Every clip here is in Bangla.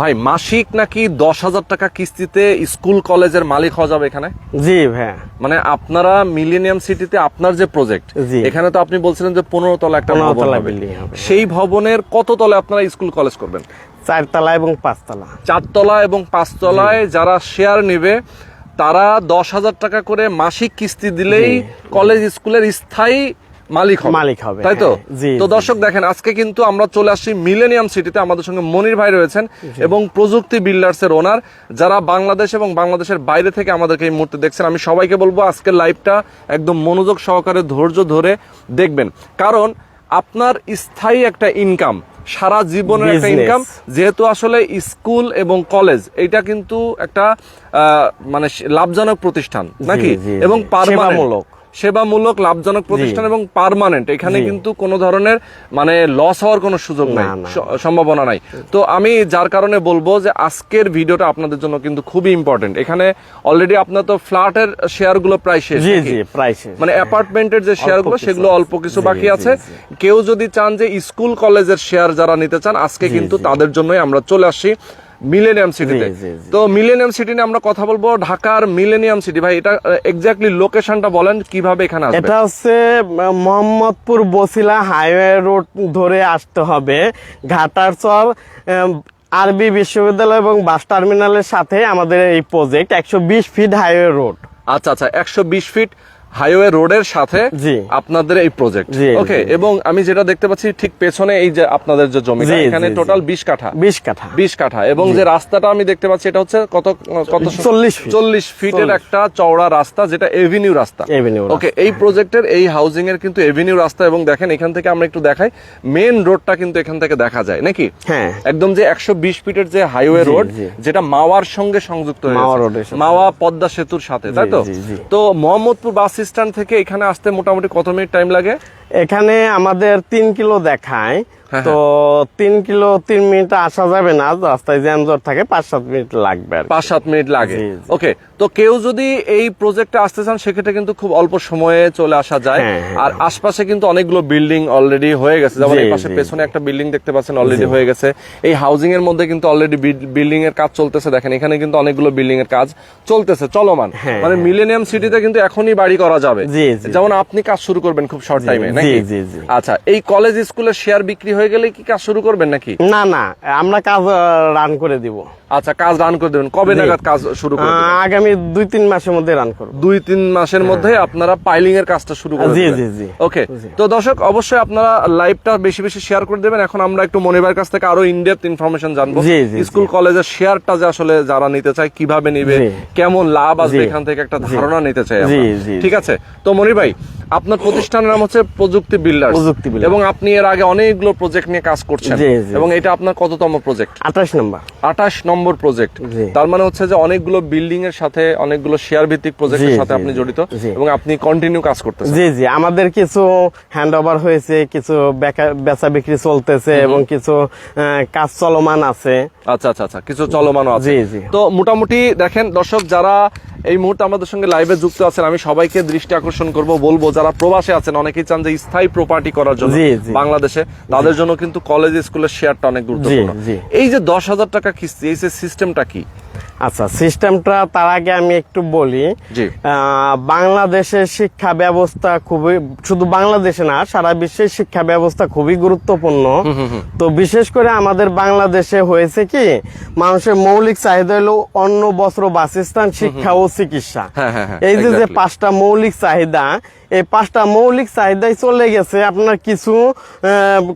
ভাই মাসিক নাকি দশ হাজার টাকা কিস্তিতে স্কুল কলেজের মালিক হওয়া যাবে এখানে জি ভাইয়া মানে আপনারা মিলেনিয়াম সিটিতে আপনার যে প্রজেক্ট। এখানে তো আপনি বলছিলেন যে পনেরো তলা একটা 15 ভবন তলা হবে। building হবে। সেই ভবনের কত তলে আপনারা স্কুল কলেজ করবেন চারতলা এবং পাঁচতলা চারতলা এবং পাঁচতলায় যারা শেয়ার নেবে তারা দশ হাজার টাকা করে মাসিক কিস্তি দিলেই কলেজ স্কুলের স্থায়ী মালিক হবে। মালিক হবে, তাই তো? হ্যাঁ, তো দর্শক দেখেন আজকে কিন্তু আমরা চলে আসছি মিলেনিয়াম সিটিতে আমাদের সঙ্গে মনির ভাই রয়েছেন এবং প্রযুক্তি বিল্ডার্স এর ওনার যারা বাংলাদেশ এবং বাংলাদেশের বাইরে থেকে আমাদেরকে এই মুহূর্তে দেখছেন। আমি সবাইকে বলব আজকের লাইভটা একদম মনোযোগ সহকারে ধৈর্য ধরে দেখবেন। কারণ আপনার স্থায়ী একটা ইনকাম সারা জীবনের একটা ইনকাম যেহেতু আসলে স্কুল এবং কলেজ এটা কিন্তু একটা আহ, মানে লাভজনক প্রতিষ্ঠান নাকি। এবং পারমানেন্ট সেবামূলক। লাভজনক প্রতিষ্ঠান এবং পার্মানেন্ট এখানে কিন্তু কোনো ধরনের মানে লস হওয়ার কোনো সুযোগ নাই সম্ভাবনা নাই। তো আমি যার কারণে বলব যে আজকের ভিডিওটা আপনাদের জন্য কিন্তু খুবই ইম্পর্টেন্ট এখানে অলরেডি আপনার তো ফ্ল্যাটের শেয়ারগুলো প্রায় শেষ জি জি প্রায় শেষ। মানে অ্যাপার্টমেন্টের যে শেয়ারগুলো সেগুলো অল্প কিছু বাকি আছে। কেউ যদি চান যে স্কুল কলেজের শেয়ার যারা নিতে চান আজকে কিন্তু তাদের জন্যই আমরা চলে আসছি মিলেনিয়াম সিটিতে। তো। মিলেনিয়াম সিটি নিয়ে আমরা কথা বলব ঢাকার মিলেনিয়াম সিটি ভাই এটা এক্স্যাক্টলি লোকেশনটা বলেন কীভাবে এখানে আসবে? এটা হচ্ছে মোহাম্মদপুর বসিলা হাইওয়ে রোড ধরে আসতে হবে। ঘাটারচর আরবি বিশ্ববিদ্যালয় এবং বাস টার্মিনালের সাথে আমাদের এই প্রজেক্ট একশো বিশ ফিট হাইওয়ে রোড আচ্ছা আচ্ছা একশো বিশ ফিট হাইওয়ে রোডের সাথে আপনাদের এই প্রজেক্ট। ওকে। এবং আমি যেটা দেখতে পাচ্ছি ঠিক পেছনে এই যে আপনাদের যে জমি এখানে। টোটাল বিশ কাঠা। বিশ কাঠা। বিশ কাঠা এবং যে রাস্তাটা আমি দেখতে পাচ্ছি এটা হচ্ছে কত কত 40 feet। চল্লিশ ফিটের 40 একটা চওড়া রাস্তা যেটা এভিনিউ রাস্তা। ওকে এই প্রজেক্টের এই হাউজিং এর কিন্তু এভিনিউ রাস্তা এবং দেখেন এখান থেকে আমরা একটু দেখাই। মেন রোডটা কিন্তু এখান থেকে দেখা যায় নাকি? হ্যাঁ। একদম যে একশো বিশ ফিটের যে হাইওয়ে রোড যেটা মাওয়ার সঙ্গে সংযুক্ত হয়েছে। মাওয়া পদ্মা সেতুর সাথে তাই তো। তো মোহাম্মদপুর বাস স্ট্যান্ড থেকে এখানে আসতে মোটামুটি কত মিনিট টাইম লাগে? এখানে আমাদের তিন কিলো দেখায়। হ্যাঁ, তো তিন কিলো তিন মিনিট আসা যাবে না রাস্তায় জ্যামজট থাকে পাঁচ সাত মিনিট লাগবে পাঁচ সাত মিনিট লাগে। ওকে তো কেউ যদি এই প্রজেক্টে আসতে চান সেক্ষেত্রে কিন্তু খুব অল্প সময়ে চলে আসা যায়। হ্যাঁ, হ্যাঁ। আর আশপাশে কিন্তু অনেকগুলো বিল্ডিং অলরেডি হয়ে গেছে। যেমন এই পাশে পেছনে একটা বিল্ডিং দেখতে পাচ্ছেন অলরেডি হয়ে গেছে। এই হাউজিং এর মধ্যে কিন্তু অলরেডি বিল্ডিং এর কাজ চলতেছে। দেখেন এখানে কিন্তু অনেকগুলো বিল্ডিং এর কাজ চলতেছে চলমান। হ্যাঁ, মানে মিলেনিয়াম সিটিতে কিন্তু এখনই বাড়ি করা যাবে। যেমন আপনি কাজ শুরু করবেন খুব শর্ট টাইমে নাকি। আচ্ছা এই কলেজ স্কুলের শেয়ার বিক্রি হয়ে গেলে কি কাজ শুরু করবেন নাকি? না না আমরা কাজ রান করে দিব। আচ্ছা কাজ রান করে দেবেন। কবে নাগাদ কাজ শুরু করে দেবেন? আহ, আগামী দুই তিন মাসের মধ্যে রান করব। দুই তিন মাসের মধ্যে আপনারা পাইলিং এর কাজটা শুরু করে জি, জি, জি। ওকে তো দর্শক অবশ্যই আপনারা লাইভটা বেশি বেশি শেয়ার করে দেবেন। এখন আমরা একটু মনিবার কাছ থেকে আরও ইনডেপথ ইনফরমেশন জানব। স্কুল কলেজের শেয়ারটা যে আসলে যারা নিতে চায় কীভাবে নিবে কেমন লাভ আসবে এখান থেকে একটা ধারণা নিতে চাই ঠিক আছে? তো মনির ভাই আপনার প্রতিষ্ঠানের নাম হচ্ছে প্রযুক্তি বিল্ডার প্রযুক্তি। এবং আপনি এর আগে অনেকগুলো প্রজেক্ট নিয়ে কাজ করছেন। এবং এটা আপনার কততম প্রজেক্ট আঠাশ নম্বর। আঠাশ নম্বর প্রজেক্ট তার মানে হচ্ছে যে অনেকগুলো বিল্ডিং এর সাথে অনেকগুলো শেয়ার ভিত্তিক প্রজেক্টের সাথে আপনি জড়িত। এবং আপনি কন্টিনিউ কাজ করতেছেন। জি জি। আমাদের কিছু হ্যান্ড ওভার হয়েছে কিছু বেচা বিক্রি চলতেছে এবং কিছু কাজ চলমান আছে। আচ্ছা আচ্ছা আচ্ছা কিছু চলমানও আছে। জি, জি। তো মোটামুটি দেখেন দর্শক যারা এই মুহূর্তে আমাদের সঙ্গে লাইভে যুক্ত আছেন আমি সবাইকে দৃষ্টি আকর্ষণ করব বলব যারা প্রবাসে আছেন অনেকেই চান যে স্থায়ী প্রপার্টি করার জন্য। বাংলাদেশে। তাদের জন্য কিন্তু কলেজ স্কুলের শেয়ারটা অনেক গুরুত্বপূর্ণ। এই যে দশ হাজার টাকা কিস্তি এই যে সিস্টেমটা কি? আচ্ছা সিস্টেমটা তার আগে আমি একটু বলি। বাংলাদেশের শিক্ষা ব্যবস্থা খুবই শুধু বাংলাদেশে না সারা বিশ্বের শিক্ষা ব্যবস্থা খুবই গুরুত্বপূর্ণ। তো বিশেষ করে আমাদের বাংলাদেশে হয়েছে কি মানুষের মৌলিক চাহিদা হলো অন্ন বস্ত্র বাসস্থান শিক্ষা ও চিকিৎসা। হ্যাঁ, হ্যাঁ, হ্যাঁ, এই যে যে পাঁচটা মৌলিক চাহিদা এই পাঁচটা মৌলিক চাহিদাই চলে গেছে আপনার কিছু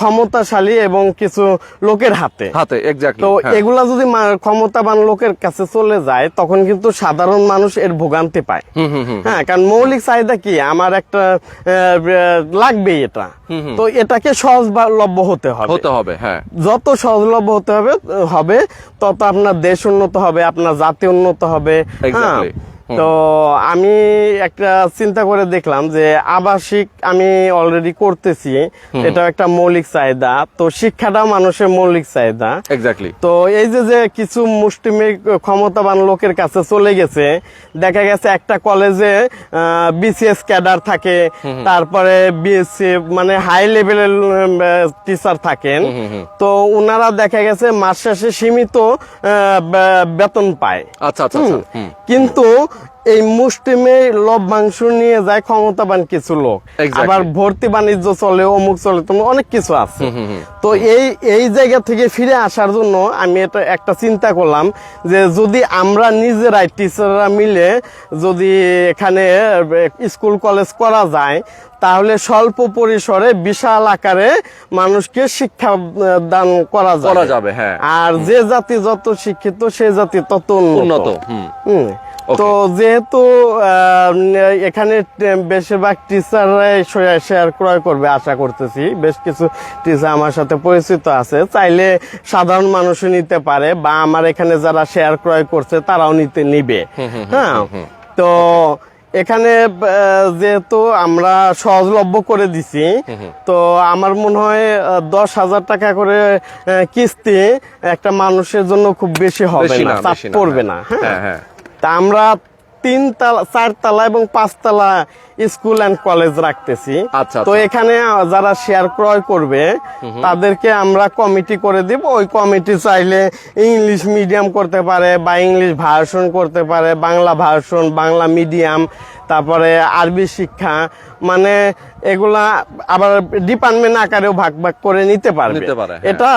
ক্ষমতাশালী এবং কিছু লোকের হাতে। হাতে তো এগুলা যদি ক্ষমতাবান লোকের কাছে চলে যায় তখন কিন্তু সাধারণ মানুষ এর ভোগান্তি পায়। হ্যাঁ কারণ মৌলিক চাহিদা কি? আমার একটা লাগবেই এটা। তো এটাকে সহজলভ্য হতে হবে। হতে হবে হ্যাঁ। যত সহজলভ্য হতে হবে হবে তত আপনার দেশ উন্নত হবে আপনার জাতি উন্নত হবে। হ্যাঁ. তো আমি একটা চিন্তা করে দেখলাম যে আবাসিক আমি অলরেডি করতেছি। এটা একটা মৌলিক চাহিদা। তো শিক্ষাটা মানুষের মৌলিক চাহিদা। এক্স্যাক্টলি তো এই যে যে কিছু মুষ্টিমেয় ক্ষমতাবান লোকের কাছে চলে গেছে দেখা গেছে একটা কলেজে বিসিএস ক্যাডার থাকে তারপরে বিএসসি মানে হাই লেভেলের টিচার থাকেন। তো ওনারা দেখা গেছে মাস শেষে সীমিত বেতন পায়। আচ্ছা আচ্ছা আচ্ছা। কিন্তু এই মুষ্টিমে লভ্যাংশ নিয়ে যায় ক্ষমতাবান কিছু লোক। আবার ভর্তি বাণিজ্য চলে অমুক চলে তোমার অনেক কিছু আছে। তো এই এই জায়গা থেকে ফিরে আসার জন্য আমি এটা একটা চিন্তা করলাম যে যদি আমরা নিজেরাই টিচাররা মিলে যদি এখানে স্কুল কলেজ করা যায় তাহলে স্বল্প পরিসরে বিশাল আকারে মানুষকে শিক্ষা দান করা যাবে হ্যাঁ। আর যে জাতি যত শিক্ষিত সে জাতি তত উন্নত হুম। তো যেহেতু এখানে বেশিরভাগ টিচাররাই শেয়ার ক্রয় করবে আশা করতেছি। বেশ কিছু টিচার আমার সাথে পরিচিত আছে। চাইলে সাধারণ মানুষও নিতে পারে বা আমার এখানে যারা শেয়ার ক্রয় করছে তারাও নিতে নিবে। হ্যাঁ? তো এখানে যেহেতু আমরা সহজলভ্য করে দিছি তো আমার মনে হয় দশ হাজার টাকা করে কিস্তি একটা মানুষের জন্য খুব বেশি হবে না চাপ পড়বে না হ্যাঁ, হ্যাঁ হ্যাঁ। তা আমরা তিন তালা চার তালা এবং পাঁচতলা স্কুল অ্যান্ড কলেজ রাখতেছি। আচ্ছা, তো আচ্ছা। এখানে যারা শেয়ার ক্রয় করবে তাদেরকে আমরা কমিটি করে দিব। ওই কমিটি চাইলে ইংলিশ মিডিয়াম করতে পারে বা ইংলিশ ভার্সন করতে পারে বাংলা ভার্সন বাংলা মিডিয়াম তারপরে আরবি শিক্ষা মানে এগুলা আবার ডিপার্টমেন্ট আকারেও ভাগ ভাগ করে নিতে পারবে। হ্যাঁ। এটা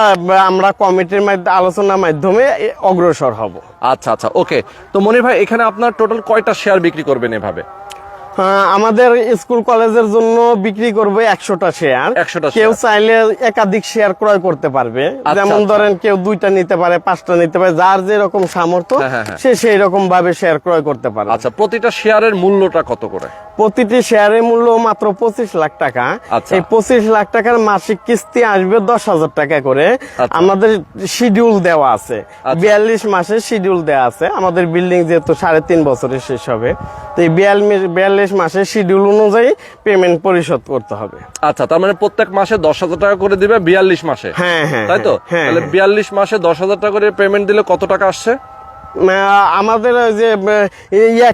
আমরা কমিটির মাধ্যমে আলোচনার মাধ্যমে অগ্রসর হব। আচ্ছা আচ্ছা ওকে। তো মনির ভাই এখানে আপনার টোটাল কয়টা শেয়ার বিক্রি করবেন এভাবে? আমাদের স্কুল কলেজের জন্য বিক্রি করবে একশোটা শেয়ার কেউ চাইলে একাধিক শেয়ার ক্রয় করতে পারবে আচ্ছা, যেমন আচ্ছা। ধরেন কেউ দুইটা নিতে পারে পাঁচটা নিতে পারে যার যেরকম সামর্থ্য হ্যাঁ, হ্যাঁ, হ্যাঁ। সে সেই রকম ভাবে শেয়ার ক্রয় করতে পারে আচ্ছা প্রতিটা শেয়ারের মূল্যটা কত করে প্রতিটি শেয়ারের মূল্য মাত্র পঁচিশ লাখ টাকা আচ্ছা। এই পঁচিশ লাখ টাকার মাসিক কিস্তি আসবে দশ হাজার টাকা করে। আমাদের শিডিউল দেওয়া আছে। বিয়াল্লিশ মাসের শিডিউল দেওয়া আছে আমাদের বিল্ডিং যেহেতু সাড়ে তিন বছরে শেষ হবে তো এই বিয়াল্লিশ বিয়াল্লিশ মাসের শিডিউল অনুযায়ী পেমেন্ট পরিশোধ করতে হবে। আচ্ছা তার মানে প্রত্যেক মাসে দশ হাজার টাকা করে দিবে বিয়াল্লিশ মাসে? হ্যাঁ হ্যাঁ তাই তো? হ্যাঁ তাহলে বিয়াল্লিশ মাসে দশ হাজার টাকা করে পেমেন্ট দিলে কত টাকা আসছে? আমাদের যে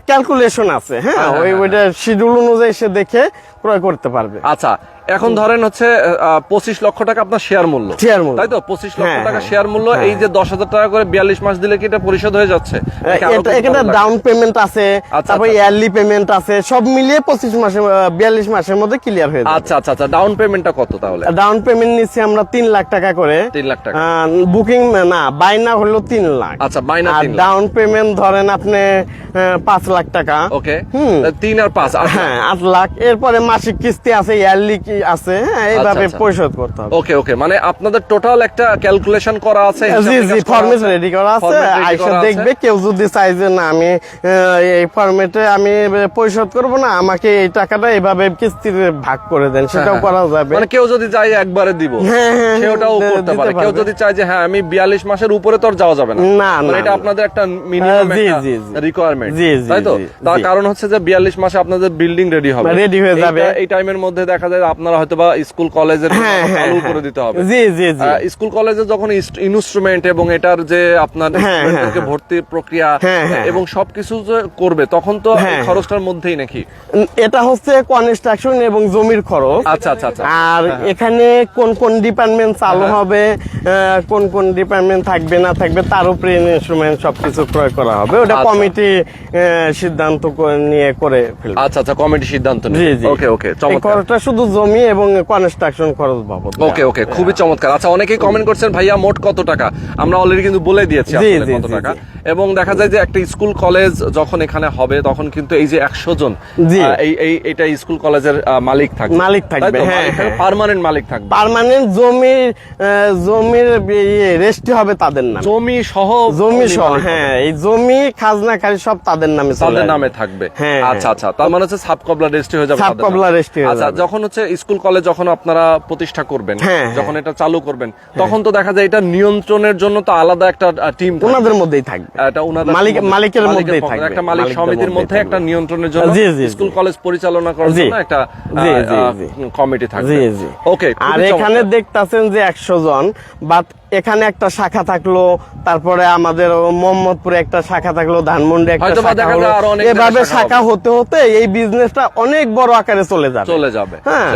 ক্যালকুলেশন আছে হ্যাঁ? হ্যাঁ, ওই হ্যাঁ, ওইটা শিডিউল অনুযায়ী সে দেখে ক্রয় করতে পারবে। আচ্ছা এখন ধরেন হচ্ছে পঁচিশ লক্ষ টাকা আপনার শেয়ার মূল্য। শেয়ার মূল্য। তাই তো? পঁচিশ লক্ষ হ্যাঁ, টাকা হ্যাঁ, শেয়ার মূল্য এই যে দশ হাজার টাকা করে বিয়াল্লিশ মাস দিলে কি এটা পরিশোধ হয়ে যাচ্ছে? এটা এখানে ডাউন পেমেন্ট আছে আচ্ছা, তারপর আচ্ছা। ইয়ারলি পেমেন্ট আছে সব মিলিয়ে পঁচিশ মাসে বিয়াল্লিশ মাসের মধ্যে ক্লিয়ার হয়ে যাবে। আচ্ছা আচ্ছা আচ্ছা। ডাউন পেমেন্টটা কত তাহলে? ডাউন পেমেন্ট নিচ্ছি আমরা তিন লাখ টাকা করে। তিন লাখ টাকা। বুকিং না বাইনা হলো তিন লাখ। আচ্ছা বাইনা আর ডাউন পেমেন্ট ধরেন আপনি পাঁচ লাখ টাকা। ওকে হুম। তিন আর পাঁচ হ্যাঁ আট লাখ। এরপরে মাসিক কিস্তি আছে ইয়ারলি কি আছে হ্যাঁ এইভাবে আচ্ছা। পরিশোধ করতে হবে। ওকে ওকে মানে আপনাদের টোটাল একটা ক্যালকুলেশন করা আছে জি জি রেডি করা আছে? আইসা দেখবে কেউ যদি চাই যে না আমি এই আমি পরিশোধ করব না আমাকে এই টাকাটা এভাবে কিস্তিতে ভাগ করে দেন সেটাও হ্যাঁ, করা যাবে। মানে কেউ যদি চায় একবারে দিব হ্যাঁ, হ্যাঁ, সেটাও করতে পারে। কেউ যদি চায় যে হ্যাঁ আমি বিয়াল্লিশ মাসের উপরে তো আর যাওয়া যাবে না। না, মানে না, এটা। আপনাদের একটা মিনিমাম জি, জি, জি। রিকোয়ারমেন্ট জি, জি, তাই তো? তার কারণ হচ্ছে যে বিয়াল্লিশ মাসে আপনাদের বিল্ডিং রেডি হবে। Ready হয়ে যাবে। এই টাইমের মধ্যে দেখা যায় আপনারা হয়তো বা স্কুল কলেজের হ্যাঁ হ্যাঁ চালু হ্যাঁ। করে দিতে হবে। জি জি জি। স্কুল কলেজে যখন ইনস্ট্রুমেন্ট এবং এটার যে আপনার। ভর্তির প্রক্রিয়া এবং সবকিছু যে করবে তখন তো। খরচটার মধ্যেই নাকি? এটা হচ্ছে কনস্ট্রাকশন এবং জমির খরচ। আচ্ছা আচ্ছা আচ্ছা। আর এখানে কোন কোন ডিপার্টমেন্ট চালু। হবে কোন কোন ডিপার্টমেন্ট থাকবে না থাকবে তার উপরে ইনস্ট্রুমেন্ট সবকিছু ক্রয় করা হবে। ওটা আচ্ছা। কমিটি সিদ্ধান্ত নিয়ে করে ফেলবে। আচ্ছা আচ্ছা কমিটি সিদ্ধান্ত জি জি। ওকে ওকে চমৎকার। শুধু জমি এবং কনস্ট্রাকশন খরচ বাবদ। ওকে ওকে খুবই চমৎকার। আচ্ছা অনেকেই কমেন্ট করছেন ভাইয়া মোট কত টাকা? আমরা অলরেডি কিন্তু বলে দিয়েছি আসলে কত টাকা। এবং দেখা যায় যে একটা স্কুল কলেজ যখন এখানে হবে তখন কিন্তু এই যে একশো জন এই এই এটা স্কুল কলেজের মালিক থাকবে। মালিক থাকবে, হ্যাঁ, হ্যাঁ। পার্মানেন্ট মালিক থাকবে। পার্মানেন্ট জমির আহ, জমির রেস্টি হবে তাদের নাম। জমি সহ জমি সহ হ্যাঁ এই জমি খাজনা খালি সব তাদের নামে তাদের নামে থাকবে। হ্যাঁ, আচ্ছা আচ্ছা তার মানে হচ্ছে সাব কবলা রেজিস্ট্রি হয়ে যাবে সাব তাদের কবলা এগুলা রেস্ট হয়ে আচ্ছা যখন হচ্ছে স্কুল কলেজ যখন আপনারা প্রতিষ্ঠা করবেন হ্যাঁ, যখন এটা চালু করবেন তখন তো দেখা যায় এটা নিয়ন্ত্রণের জন্য তো আলাদা একটা টিম ওনাদের মধ্যেই থাকবে। এটা ওনাদের মালিক- মালিকের মধ্যেই থাকবে। একটা মালিক সমিতির মধ্যে একটা। নিয়ন্ত্রণের জন্য স্কুল কলেজ পরিচালনা করার জন্য একটা। কমিটি থাকবে। ওকে আর এখানে দেখতাছেন যে একশো জন বাট এখানে একটা শাখা থাকল তারপরে আমাদের মোহাম্মদপুরে একটা শাখা থাকল ধানমন্ডি একটা শাখা হলো। এভাবে শাখা হতে হতে এই বিজনেসটা অনেক বড় আকারে চলে যাবে। চলে যাবে হ্যাঁ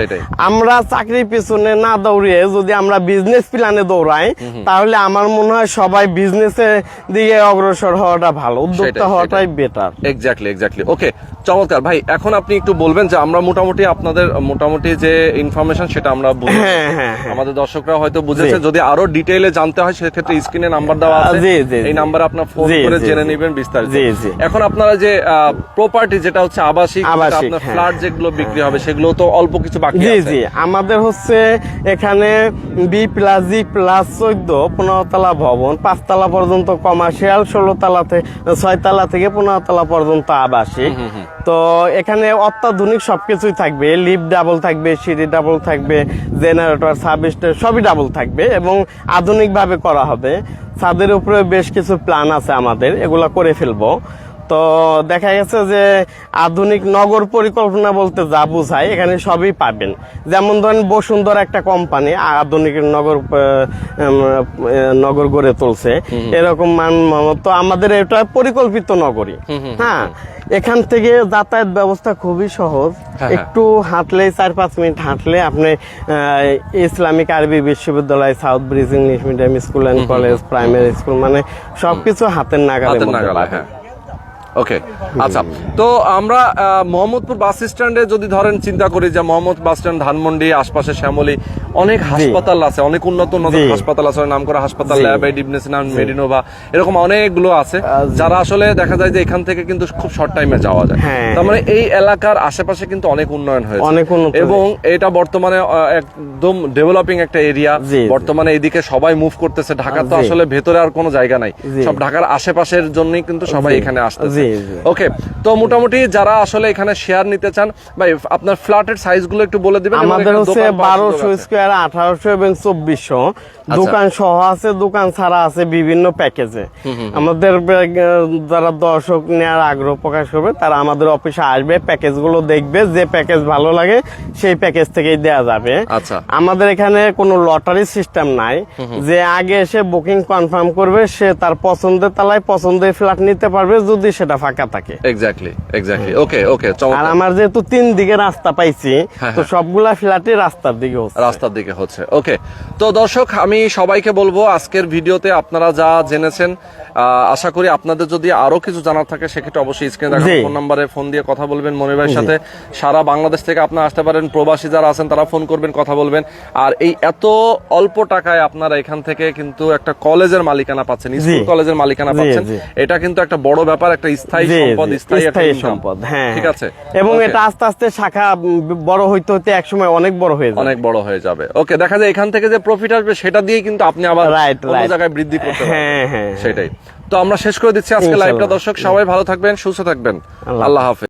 আমরা চাকরির পিছনে না দৌড়িয়ে যদি আমরা বিজনেস প্ল্যানে দৌড়াই তাহলে আমার মনে হয় সবাই বিজনেসের দিকে অগ্রসর হওয়াটা ভালো উদ্যোক্তা হওয়াটাই বেটার এক্স্যাক্টলি এক্স্যাক্টলি ওকে চমৎকার। ভাই এখন আপনি একটু বলবেন যে আমরা মোটামুটি আপনাদের মোটামুটি যে ইনফরমেশন সেটা আমরা। হ্যাঁ, হ্যাঁ, হ্যাঁ। আমাদের দর্শকরা হয়তো বুঝেছে যদি আরও ডিটেইলে জানতে হয় সেক্ষেত্রে স্ক্রিনে নাম্বার দেওয়া আছে। জি, জি, এই জি। নাম্বারে আপনার ফোন করে জেনে নেবেন বিস্তারিত। জি, জি। এখন আপনারা যে প্রপার্টি যেটা হচ্ছে আবাসিক আপনার। ফ্ল্যাট যেগুলো বিক্রি হবে সেগুলো তো অল্প কিছু বাকি জি আছে। জি। আমাদের হচ্ছে এখানে বি প্লাস জি প্লাস চোদ্দ পনেরো তলা ভবন পাঁচতলা পর্যন্ত কমার্শিয়াল ষোলো তলা থেকে ছয় তলা থেকে পনেরো তলা পর্যন্ত আবাসিক তো এখানে অত্যাধুনিক সবকিছুই থাকবে লিফট ডাবল থাকবে সিঁড়ি ডাবল থাকবে জেনারেটর সার্ভিস সবই ডাবল থাকবে এবং আধুনিকভাবে করা হবে। ছাদের উপরে বেশ কিছু প্ল্যান আছে আমাদের। এগুলো করে ফেলব। তো দেখা গেছে যে আধুনিক নগর পরিকল্পনা বলতে যা বোঝায় এখানে সবই পাবেন। যেমন ধরেন বসুন্ধরা একটা কোম্পানি আধুনিক নগর নগর গড়ে তুলছে। এরকম মান তো আমাদের এটা পরিকল্পিত নগরী হ্যাঁ এখান থেকে যাতায়াত ব্যবস্থা খুবই সহজ। হ্যাঁ। একটু হাঁটলে চার পাঁচ মিনিট হাঁটলে আপনি আহ, ইসলামিক আরবি বিশ্ববিদ্যালয় South Bridge English medium school and college primary school মানে সবকিছু হাতের নাগালের মধ্যে নাগালে হ্যাঁ। ওকে আচ্ছা তো আমরা মোহাম্মদপুর বাস স্ট্যান্ডে যদি ধরেন চিন্তা করি যে মোহাম্মদ বাস স্ট্যান্ড ধানমন্ডি আশপাশে শ্যামলী অনেক হাসপাতাল আছে অনেক উন্নত উন্নত হাসপাতাল আছে নাম করা হাসপাতাল। ল্যাব ডিবনেসিনাম মেডিনোভা এরকম অনেকগুলো আছে যারা আসলে দেখা যায় যে এখান থেকে কিন্তু খুব শর্ট টাইমে যাওয়া যায়। হ্যাঁ। তার মানে এই এলাকার আশেপাশে কিন্তু অনেক উন্নয়ন হয়েছে। অনেক এবং এটা বর্তমানে একদম ডেভেলপিং একটা এরিয়া। বর্তমানে এদিকে সবাই মুভ করতেছে। ঢাকা তো আসলে ভেতরে আর কোনো জায়গা নাই। সব ঢাকার আশেপাশের জন্যই কিন্তু সবাই এখানে আসতেছে। ওকে তো মোটামুটি যারা আসলে এখানে শেয়ার নিতে চান ভাই আপনার ফ্ল্যাটের সাইজগুলো একটু বলে দিবেন আমাদের হচ্ছে বারোশো স্কোয়ার আঠারোশো এবং চব্বিশশো। আচ্ছা। দোকান সহ আছে দোকান ছাড়া আছে বিভিন্ন প্যাকেজে আমাদের যারা দর্শক নেওয়ার আগ্রহ প্রকাশ করবে তারা আমাদের অফিসে আসবে প্যাকেজগুলো দেখবে যে প্যাকেজ ভালো লাগে সেই প্যাকেজ থেকেই দেওয়া যাবে। আচ্ছা। আমাদের এখানে কোনো লটারি সিস্টেম নাই। যে আগে এসে বুকিং কনফার্ম করবে সে তার পছন্দের তালায় পছন্দের ফ্ল্যাট নিতে পারবে যদি সেটা ফাঁকা থাকে। এক্স্যাক্টলি এক্স্যাক্টলি ওকে ওকে আর আমার যেহেতু তিন দিকে রাস্তা পাইছি হ্যাঁ, তো সবগুলা ফ্ল্যাটই রাস্তার দিকে হচ্ছে। রাস্তার দিকে হচ্ছে। ওকে তো দর্শক আমি সবাইকে বলব আজকের ভিডিওতে আপনারা যা জেনেছেন আশা করি আপনাদের যদি আরও কিছু জানার থাকে সেক্ষেত্রে অবশ্যই স্ক্রিনে দেখা ফোন নাম্বারে ফোন দিয়ে কথা বলবেন মনির ভাইয়ের সাথে। সারা বাংলাদেশ থেকে আপনারা আসতে পারেন প্রবাসী যারা আছেন তারা ফোন করবেন কথা বলবেন। আর এই এত অল্প টাকায় আপনারা এখান থেকে কিন্তু একটা কলেজের মালিকানা পাচ্ছেন স্কুল কলেজের মালিকানা পাচ্ছেন। এটা কিন্তু একটা বড় ব্যাপার একটা স্থায়ী সম্পদ স্থায়ী একটা স্থায়ী income। সম্পদ হ্যাঁ। ঠিক আছে? এবং এটা আস্তে আস্তে শাখা বড় হইতে হইতে একসময় অনেক বড় হয়ে যাবে। অনেক বড় হয়ে যাবে। ওকে দেখা যায় এখান থেকে যে প্রফিট আসবে সেটা দিয়ে কিন্তু আপনি আবার রাইট জায়গায় বৃদ্ধি করতে হ্যাঁ, হ্যাঁ, হ্যাঁ। সেটাই। তো আমরা শেষ করে দিচ্ছি আজকে। লাইভটা দর্শক সবাই ভালো থাকবেন সুস্থ থাকবেন। আল্লাহ হাফেজ।